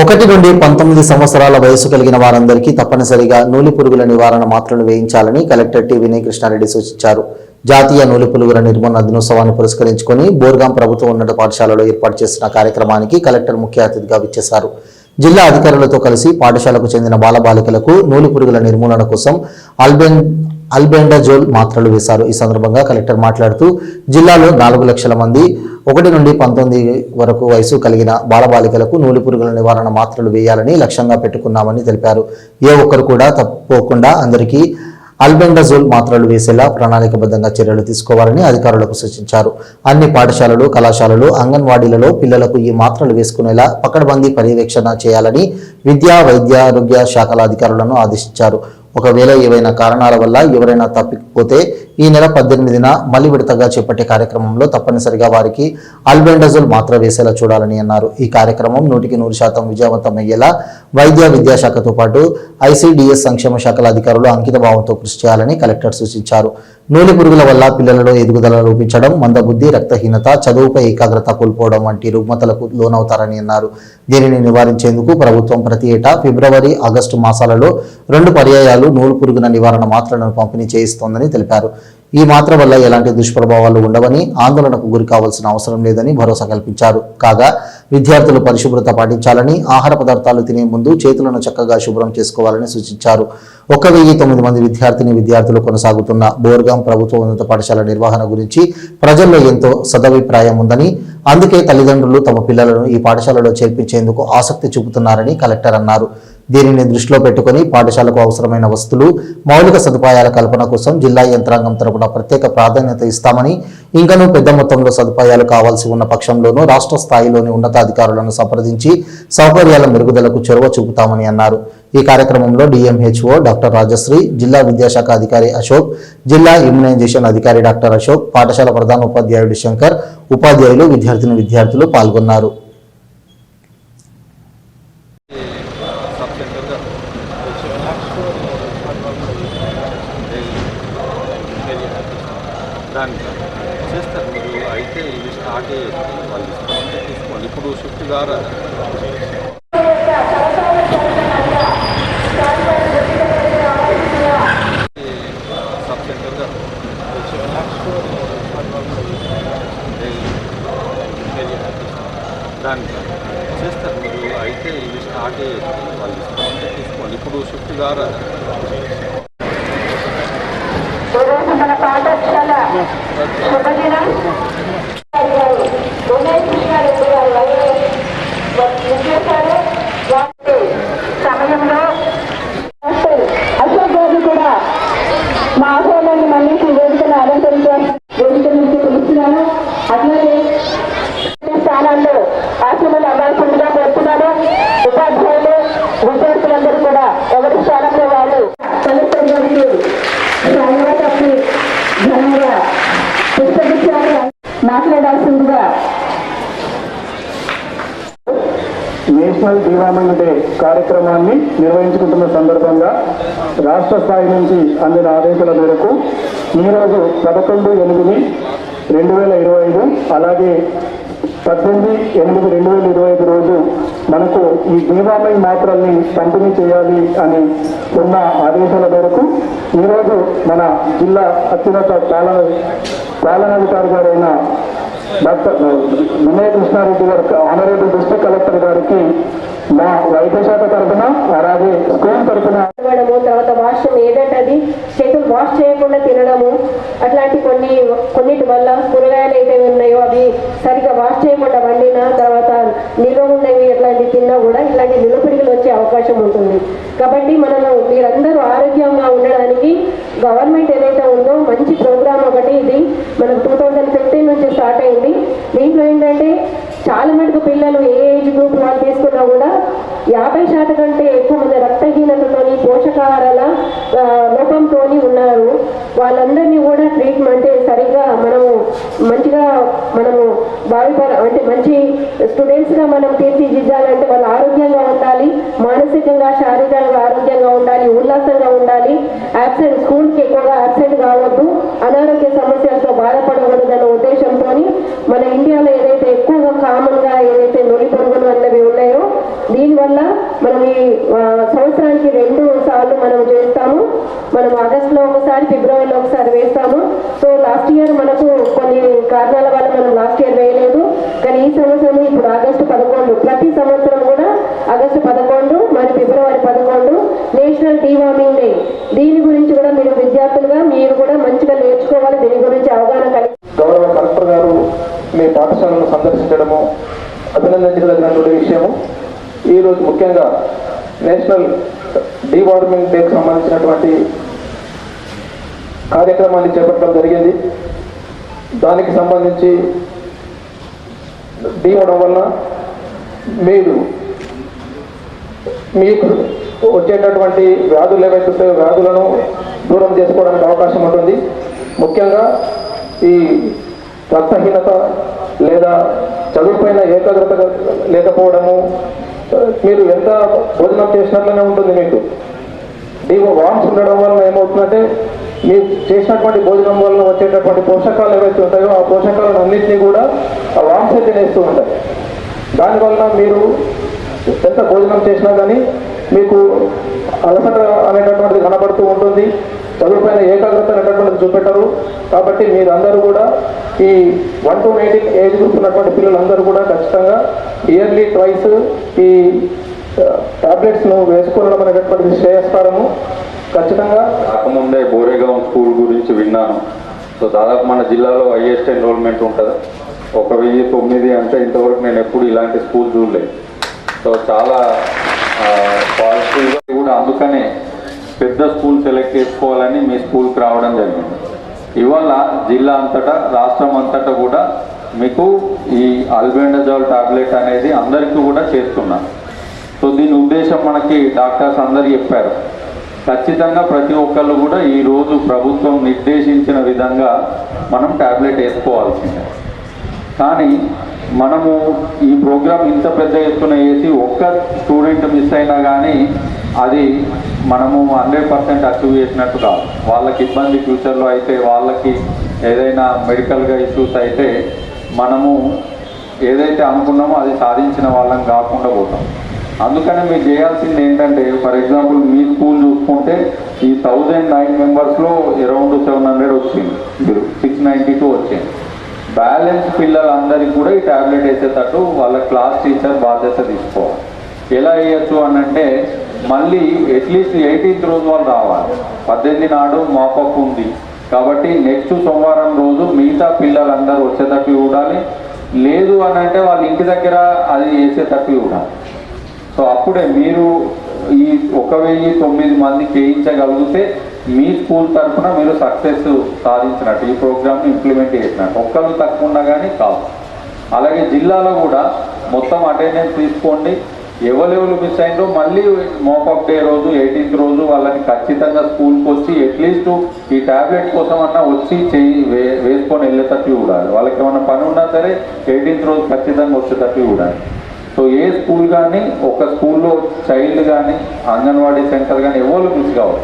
ఒకటి నుండి పంతొమ్మిది సంవత్సరాల వయసు కలిగిన వారందరికీ తప్పనిసరిగా నూలి పురుగుల నివారణ మాత్రలు వేయించాలని కలెక్టర్ టి వినయ్ కృష్ణారెడ్డి సూచించారు. జాతీయ నూలి పులుగుల నిర్మూలన దినోత్సవాన్ని పురస్కరించుకొని బోర్గాం ప్రభుత్వ ఉన్నత పాఠశాలలో ఏర్పాటు చేసిన కార్యక్రమానికి కలెక్టర్ ముఖ్య అతిథిగా విచ్చేశారు. జిల్లా అధికారులతో కలిసి పాఠశాలకు చెందిన బాలబాలికలకు నూలి పురుగుల నిర్మూలన కోసం అల్బెన్ అల్బెండజోల్ మాత్రలు వేశారు. ఈ సందర్భంగా కలెక్టర్ మాట్లాడుతూ జిల్లాలో నాలుగు లక్షల మంది ఒకటి నుండి పంతొమ్మిది వరకు వయసు కలిగిన బాలబాలికలకు నూలి పురుగుల నివారణ మాత్రలు వేయాలని లక్ష్యంగా పెట్టుకున్నామని తెలిపారు. ఏ ఒక్కరు కూడా తప్పుకోకుండా అందరికీ అల్బెండజోల్ మాత్రలు వేసేలా ప్రణాళికబద్ధంగా చర్యలు తీసుకోవాలని అధికారులకు సూచించారు. అన్ని పాఠశాలలు కళాశాలలు అంగన్వాడీలలో పిల్లలకు ఈ మాత్రలు వేసుకునేలా పకడ్బందీ పర్యవేక్షణ చేయాలని విద్యా వైద్య ఆరోగ్య శాఖల అధికారులను ఆదేశించారు. ఒకవేళ ఏవైనా కారణాల వల్ల ఎవరైనా తప్పిపోతే ఈ నెల పద్దెనిమిదిన మలి విడతగా చేపట్టే కార్యక్రమంలో తప్పనిసరిగా వారికి అల్బెండజోల్ మాత్ర వేసేలా చూడాలని అన్నారు. ఈ కార్యక్రమం నూటికి నూరు శాతం విజయవంతం అయ్యేలా వైద్య విద్యాశాఖతో పాటు ఐసీడీఎస్ సంక్షేమ శాఖల అధికారులు అంకిత భావంతో కృషి చేయాలని కలెక్టర్ సూచించారు. నూనె పురుగుల వల్ల పిల్లలలో ఎదుగుదల రూపించడం మందబుద్ధి రక్తహీనత చదువుపై ఏకాగ్రత కోల్పోవడం వంటి రుగ్మతలకు లోనవుతారని అన్నారు. దీనిని నివారించేందుకు ప్రభుత్వం ప్రతి ఏటా ఫిబ్రవరి ఆగస్టు మాసాలలో రెండు పర్యాయాలు నూలు పురుగుల నివారణ మాత్రలను పంపిణీ చేయిస్తోందని తెలిపారు. ఈ మాత్ర వల్ల ఎలాంటి దుష్ప్రభావాలు ఉండవని ఆందోళనకు గురి కావాల్సిన అవసరం లేదని భరోసా కల్పించారు. కాగా విద్యార్థులు పరిశుభ్రత పాటించాలని ఆహార పదార్థాలు తినే ముందు చేతులను చక్కగా శుభ్రం చేసుకోవాలని సూచించారు. ఒక వెయ్యి తొమ్మిది మంది విద్యార్థిని విద్యార్థులు కొనసాగుతున్న బోర్గాం ప్రభుత్వ ఉన్నత పాఠశాల నిర్వహణ గురించి ప్రజల్లో ఎంతో సదభిప్రాయం ఉందని అందుకే తల్లిదండ్రులు తమ పిల్లలను ఈ పాఠశాలలో చేర్పించేందుకు ఆసక్తి చూపుతున్నారని కలెక్టర్ అన్నారు. దీనిని దృష్టిలో పెట్టుకుని పాఠశాలకు అవసరమైన వస్తువులు మౌలిక సదుపాయాల కల్పన కోసం జిల్లా యంత్రాంగం తరపున ప్రత్యేక ప్రాధాన్యత ఇస్తామని ఇంకనూ పెద్ద మొత్తంలో సదుపాయాలు కావాల్సి ఉన్న పక్షంలోనూ రాష్ట్ర స్థాయిలోని ఉన్నతాధికారులను సంప్రదించి సౌకర్యాల మెరుగుదలకు చొరవ చూపుతామని అన్నారు. ఈ కార్యక్రమంలో డిఎంహెచ్ఓ డాక్టర్ రాజశ్రీ జిల్లా విద్యాశాఖ అధికారి అశోక్ జిల్లా ఇమ్యునైజేషన్ అధికారి డాక్టర్ అశోక్ పాఠశాల ప్రధాన ఉపాధ్యాయుడు శంకర్ ఉపాధ్యాయులు విద్యార్థిని విద్యార్థులు పాల్గొన్నారు సబ్ సెంటర్గా దాన్ని చేస్తారు మీరు అయితే ఇది స్టార్ట్ అయ్యేది వాళ్ళు ఇస్తామంటే తీసుకోండి ఇప్పుడు షిఫ్ట్ ద్వారా. దాన్ని చేస్తారు. మీరు అయితే ఇవి స్టార్ట్ వాళ్ళు ఇస్తామంటే తీసుకోండి ఇప్పుడు షిఫ్ట్ ద్వారా ఈరోజు మన పాఠశాల శుభదినం ఉమేష్ కృష్ణారెడ్డి గారు వైఎస్ ముఖ్యసారు వారి సమయంలో అశోక్ గారిని కూడా మా ఆహ్వానాన్ని మన్నించి వేదికను అలంకరించాను వేదిక నుంచి పిలుస్తున్నాను అట్లాగే ఈ స్థానాల్లో ఆశీనులు అవ్వాల్సిందిగా కోరుతున్నాను ఉపాధ్యాయులు విద్యార్థులందరూ కూడా ఎవరి స్థానంలో వాళ్ళు కలెక్టర్ గారికి ధన్యవాదాన్ని ఘనంగా పుస్తకించారు మాట్లాడాల్సిందిగా నేషనల్ డివార్మెంట్ డే కార్యక్రమాన్ని నిర్వహించుకుంటున్న సందర్భంగా రాష్ట్ర స్థాయి నుంచి అందిన ఆదేశాల మేరకు ఈరోజు పదకొండు ఎనిమిది రెండు వేల ఇరవై ఐదు అలాగే పద్దెనిమిది ఎనిమిది రెండు వేల ఇరవై ఐదు రోజు మనకు ఈ డివార్మింగ్ మాత్రల్ని పంపిణీ చేయాలి అని ఉన్న ఆదేశాల మేరకు ఈరోజు మన జిల్లా అత్యున్నత పాలన పాలనాధికారి గారైన డాక్టర్ వినయ కృష్ణారెడ్డి గారు ఆనరేబుల్ డిస్ట్రిక్ట్ కలెక్టర్ గారికి మా వైద్య శాఖ తరఫున అలాగే స్కూల్ తరఫున తర్వాత వాష్రూమ్ ఏదంటే అది చేతులు వాష్ చేయకుండా తినడము అట్లాంటి కొన్ని కొన్నిటి వల్ల కూరగాయలు అయితే ఉన్నాయో అవి సరిగా వాష్ చేయకుండా వండిన తర్వాత నిల్వ ఉండేవి ఎట్లాంటివి తిన్నా కూడా ఇలాంటి నిలుపిడిగలు వచ్చే అవకాశం ఉంటుంది. కాబట్టి మనము మీరందరూ ఆరోగ్యంగా ఉండడానికి గవర్నమెంట్ ఏదైతే ఉందో మంచి ప్రోగ్రామ్ ఒకటి ఇది మనకు టూ థౌజండ్ ఫిఫ్టీన్ నుంచి స్టార్ట్ అయింది దీంట్లో ఏంటంటే చాలా మటుకు పిల్లలు ఏ ఏజ్ గ్రూప్ వాళ్ళు తీసుకున్నా కూడా యాభై శాతం కంటే ఎక్కువ మంది రక్తహీనతతోని పోషకాహారాల లోపంతో ఉన్నారు. వాళ్ళందరినీ కూడా ట్రీట్మెంట్ సరిగ్గా మనము మంచిగా మనము భావిపర అంటే మంచి స్టూడెంట్స్గా మనం తీర్చిదిద్దాలంటే వాళ్ళు ఆరోగ్యంగా ఉండాలి మానసికంగా శారీరకంగా ఆరోగ్యంగా ఉండాలి ఉల్లాసంగా ఉండాలి. యాబ్సెంట్ స్కూల్కి ఎక్కువగా యాబ్సెంట్ కావద్దు. అనారోగ్య సమస్యలతో బాధపడకూడదన్న ఉద్దేశంతో మన ఇండియాలో ఏదైతే ఎక్కువగా కామన్గా ఏదైతే నొలి పురుగులు అన్నవి ఉన్నాయో దీనివల్ల మనం ఈ సంవత్సరానికి రెండు సార్లు మనం చేస్తాము. మనం ఆగస్టులో ఒకసారి ఫిబ్రవరిలో ఒకసారి వేస్తాము. సో లాస్ట్ ఇయర్ మనకు కొన్ని కారణాల వల్ల మనం లాస్ట్ ఇయర్ వేయలేదు. కానీ ఈ సంవత్సరం ఇప్పుడు ఆగస్టు పదకొండు ప్రతి సంవత్సరం కూడా ఆగస్టు పదకొండు మరి ఫిబ్రవరి పదకొండు నేషనల్ డీవార్మింగ్ డే దీని గురించి కూడా మీరు విద్యార్థులుగా మీరు కూడా మంచిగా నేర్చుకోవాలి దీని గురించి అవగాహన కలిగి గౌరవ కలెక్టర్ గారు మీ పాఠశాలను సందర్శించడము అభినందించదగినటువంటి విషయము. ఈరోజు ముఖ్యంగా నేషనల్ డీవార్మింగ్ డేకి సంబంధించినటువంటి కార్యక్రమాన్ని చేపట్టడం జరిగింది. దానికి సంబంధించి డీ వల్ల మీరు మీకు వచ్చేటటువంటి వ్యాధులు ఏవైతే ఉంటాయో వ్యాధులను దూరం చేసుకోవడానికి అవకాశం ఉంటుంది. ముఖ్యంగా ఈ రక్తహీనత లేదా చదువుపైన ఏకాగ్రత లేకపోవడము మీరు ఎంత భోజనం చేసినట్లనే ఉంటుంది మీకు. మీకు వామ్స్ ఉండడం వలన ఏమవుతుందంటే మీరు చేసినటువంటి భోజనం వలన వచ్చేటటువంటి పోషకాలు ఏవైతే ఉంటాయో ఆ పోషకాలను అన్నింటినీ కూడా ఆ వామ్సే తినేస్తూ ఉంటాయి. దానివల్ల మీరు ఎంత భోజనం చేసినా కానీ మీకు అలసట అనేటటువంటిది కనబడుతూ ఉంటుంది. ఏకాగ్రత చూపెట్టరు. కాబట్టి మీరందరూ కూడా ఈ one to eighteen age group ఉన్నటువంటి పిల్లలందరూ కూడా ఖచ్చితంగా ఇయర్లీ ట్వైస్ ఈ టాబ్లెట్స్ను వేసుకోవడం అనేటటువంటిది శ్రేయస్కరము. ఖచ్చితంగా రాకముందే బోరేగాం స్కూల్ గురించి విన్నాను. సో దాదాపు మన జిల్లాలో హైయెస్ట్ ఎన్రోల్మెంట్ ఉంటుంది. ఒక వెయ్యి తొమ్మిది అంటే ఇంతవరకు నేను ఎప్పుడు ఇలాంటి స్కూల్ చూడలేదు. సో చాలా పాజిటివ్గా కూడా. అందుకనే పెద్ద స్కూల్ సెలెక్ట్ చేసుకోవాలని మీ స్కూల్కి రావడం జరిగింది. ఇవాళ జిల్లా అంతటా రాష్ట్రం అంతటా కూడా మీకు ఈ అల్బెండజాల్ టాబ్లెట్ అనేది అందరికీ కూడా చేస్తున్నాం. సో దీని ఉద్దేశం మనకి డాక్టర్స్ అందరు చెప్పారు. ఖచ్చితంగా ప్రతి ఒక్కళ్ళు కూడా ఈ రోజు ప్రభుత్వం నిర్దేశించిన విధంగా మనం టాబ్లెట్ వేసుకోవాల్సిందే. కానీ మనము ఈ ప్రోగ్రాం ఇంత పెద్ద ఎత్తున వేసి ఒక్క స్టూడెంట్ మిస్ అయినా కానీ అది మనము హండ్రెడ్ పర్సెంట్ అచీవ్ చేసినట్టు కాదు. వాళ్ళకి ఇబ్బంది ఫ్యూచర్లో అయితే వాళ్ళకి ఏదైనా మెడికల్గా ఇష్యూస్ అయితే మనము ఏదైతే అనుకున్నామో అది సాధించిన వాళ్ళం కాకుండా పోతాం. అందుకనే మీరు చేయాల్సింది ఏంటంటే ఫర్ ఎగ్జాంపుల్ మీ స్కూల్ చూసుకుంటే ఈ థౌజండ్ నైన్ మెంబర్స్లో అరౌండ్ సెవెన్ హండ్రెడ్ వచ్చింది మీరు సిక్స్ నైంటీ టూ వచ్చింది. బ్యాలెన్స్ పిల్లలందరికీ కూడా ఈ టాబ్లెట్ వేసేటట్టు వాళ్ళ క్లాస్ టీచర్ బాధ్యత తీసుకోవాలి. ఎలా వేయచ్చు అనంటే మళ్ళీ అట్లీస్ట్ ఎయిటీన్త్ రోజు వాళ్ళు రావాలి. పద్దెనిమిది నాడు మాపప్ ఉంది. కాబట్టి నెక్స్ట్ సోమవారం రోజు మిగతా పిల్లలందరూ వచ్చేటట్టు చూడాలి. లేదు అని అంటే వాళ్ళ ఇంటి దగ్గర అది వేసేటట్టు చూడాలి. సో అప్పుడే మీరు ఈ ఒక వెయ్యి తొమ్మిది మంది చేయించగలిగితే మీ స్కూల్ తరఫున మీరు సక్సెస్ సాధించినట్టు ఈ ప్రోగ్రామ్ని ఇంప్లిమెంట్ చేసినట్టు. ఒక్కరు తక్కువ ఉన్నా కానీ కాదు. అలాగే జిల్లాలో కూడా మొత్తం అటెండెన్స్ తీసుకోండి. ఎవరెవరు మిస్ అయిందో మళ్ళీ మోకప్ డే రోజు ఎయిటీన్త్ రోజు వాళ్ళని ఖచ్చితంగా స్కూల్కి వచ్చి అట్లీస్ట్ ఈ టాబ్లెట్ కోసం అన్నా వచ్చి చేయి వే వేసుకొని వెళ్ళేటట్టు చూడాలి. వాళ్ళకి ఏమైనా పని ఉన్నా సరే ఎయిటీన్త్ రోజు ఖచ్చితంగా వచ్చేటట్టు చూడాలి. సో ఏ స్కూల్ కానీ ఒక స్కూల్లో చైల్డ్ కానీ అంగన్వాడీ సెంటర్ కానీ ఎవరు మిస్ కావాలి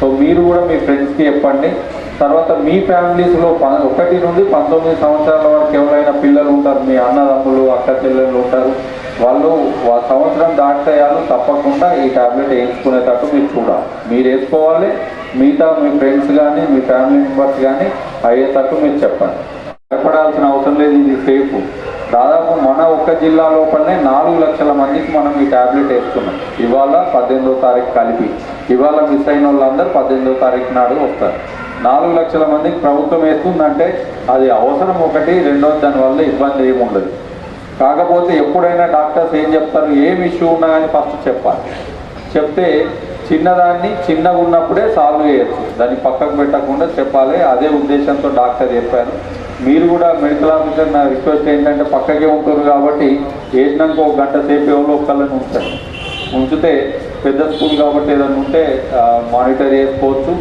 సో మీరు కూడా మీ ఫ్రెండ్స్కి చెప్పండి. తర్వాత మీ ఫ్యామిలీస్లో ప- ఒకటి నుండి పంతొమ్మిది సంవత్సరాల వరకు ఎవరైనా పిల్లలు ఉంటారు మీ అన్నదమ్ములు అక్క చెల్లెళ్ళు ఉంటారు. వాళ్ళు వా- సంవత్సరం దాటాయాలు తప్పకుండా ఈ టాబ్లెట్ వేయించుకునేటట్టు మీరు చూడాలి. మీరు వేసుకోవాలి మిగతా మీ ఫ్రెండ్స్ కానీ మీ ఫ్యామిలీ మెంబర్స్ కానీ అయ్యేటట్టు మీరు చెప్పండి. భయపడాల్సిన అవసరం లేదు ఇది సేఫ్ దాదాపు మన ఒక్క జిల్లా లోపలనే నాలుగు లక్షల మందికి మనం ఈ టాబ్లెట్ వేసుకున్నాం ఇవాళ పద్దెనిమిదో తారీఖు కలిపి. ఇవాళ మిస్ అయిన వాళ్ళందరూ పద్దెనిమిదో తారీఖు నాడు వస్తారు. నాలుగు లక్షల మందికి ప్రభుత్వం వేస్తుందంటే అది అవసరం ఒకటి రెండోది దానివల్ల ఇబ్బంది ఏమి ఉండదు కాకపోతే ఎప్పుడైనా డాక్టర్స్ ఏం చెప్తారు? ఏం ఇష్యూ ఉన్నా కానీ ఫస్ట్ చెప్పాలి. చెప్తే చిన్నదాన్ని చిన్నగా ఉన్నప్పుడే సాల్వ్ చేయొచ్చు. దాన్ని పక్కకు పెట్టకుండా చెప్పాలి. అదే ఉద్దేశంతో డాక్టర్ చెప్పారు. మీరు కూడా మెడికల్ ఆఫీసర్ నా రిక్వెస్ట్ ఏంటంటే పక్కకే ఉంటారు కాబట్టి వేసినాక ఒక గంట సేపు ఎవరో ఒక్కళ్ళని ఉంచండి. ఉంచితే పెద్ద స్కూల్ కాబట్టి ఏదైనా ఉంటే మానిటర్ చేసుకోవచ్చు.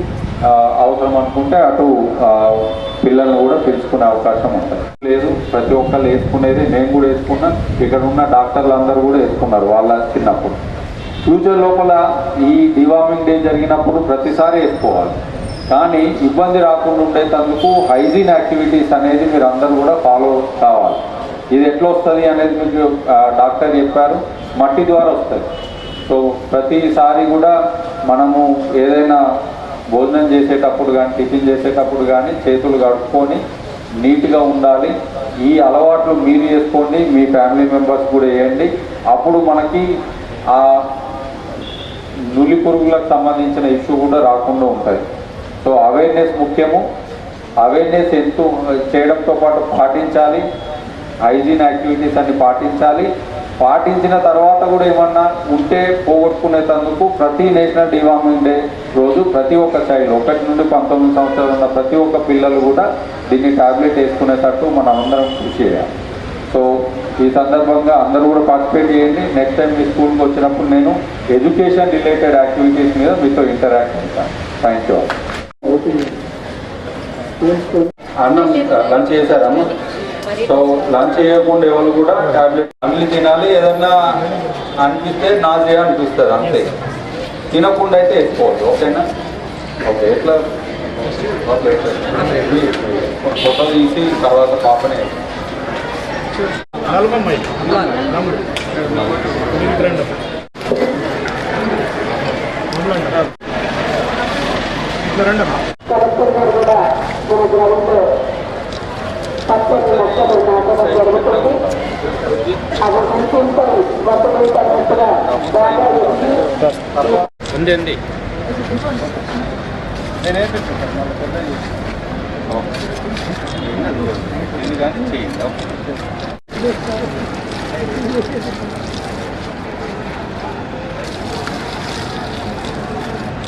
అవసరం అనుకుంటే అటు పిల్లల్ని కూడా పిలుచుకునే అవకాశం ఉంటుంది. లేదు ప్రతి ఒక్కళ్ళు వేసుకునేది నేను కూడా వేసుకున్నా ఇక్కడ ఉన్న డాక్టర్లు అందరూ కూడా వేసుకున్నారు వాళ్ళ చిన్నప్పుడు. ఫ్యూచర్ లోపల ఈ డివార్మింగ్ డే జరిగినప్పుడు ప్రతిసారి వేసుకోవాలి. కానీ ఇబ్బంది రాకుండా ఉండేటందుకు హైజీన్ యాక్టివిటీస్ అనేది మీరు అందరూ కూడా ఫాలో కావాలి. ఇది ఎట్లా వస్తుంది అనేది మీకు డాక్టర్ చెప్పారు. మట్టి ద్వారా వస్తుంది. సో ప్రతిసారి కూడా మనము ఏదైనా భోజనం చేసేటప్పుడు కానీ టిఫిన్ చేసేటప్పుడు కానీ చేతులు కడుక్కొని నీట్గా ఉండాలి. ఈ అలవాట్లు మీరు చేసుకోండి మీ ఫ్యామిలీ మెంబర్స్ కూడా వేయండి అప్పుడు మనకి ఆ నులి పురుగులకు సంబంధించిన ఇష్యూ కూడా రాకుండా ఉంటుంది సో అవేర్నెస్ ముఖ్యము. అవేర్నెస్ ఎంతో చేయడంతో పాటు పాటించాలి. హైజీన్ యాక్టివిటీస్ అన్ని పాటించాలి. పాటించిన తర్వాత కూడా ఏమన్నా ఉంటే పోగొట్టుకునేటందుకు ప్రతి నేషనల్ డివార్మింగ్ డే రోజు ప్రతి ఒక్క చైల్డ్ ఒకటి నుండి పంతొమ్మిది సంవత్సరాలు ఉన్న ప్రతి ఒక్క పిల్లలు కూడా దీన్ని టాబ్లెట్ వేసుకునేటట్టు మనం అందరం కృషి చేయాలి. సో ఈ సందర్భంగా అందరూ కూడా పార్టిసిపేట్ చేయండి. నెక్స్ట్ టైం మీ స్కూల్కి వచ్చినప్పుడు నేను ఎడ్యుకేషన్ రిలేటెడ్ యాక్టివిటీస్ మీద మీతో ఇంటరాక్ట్ అవుతాను. థ్యాంక్ యూ అన్నం లంచ్ చేశారమ్మ సో లంచ్ చేయకుండా ఎవరు కూడా టాబ్లెట్ అన్ని తినాలి ఏదన్నా అనిపిస్తే నా అనిపిస్తుంది అంతే తినకుండా అయితే వేసుకోవద్దు ఓకేనా ఓకే ఎట్లా ఫోటో తీసి తర్వాత పాపనే కలెక్టర్ గారు కూడా మన గ్రౌండ్లో పచ్చని మొక్కలు నాటడం జరుగుతుంది అవి అనుకుంటారు బతుకులు ఉంది ఉంది ఉంది. కానీ చేయండి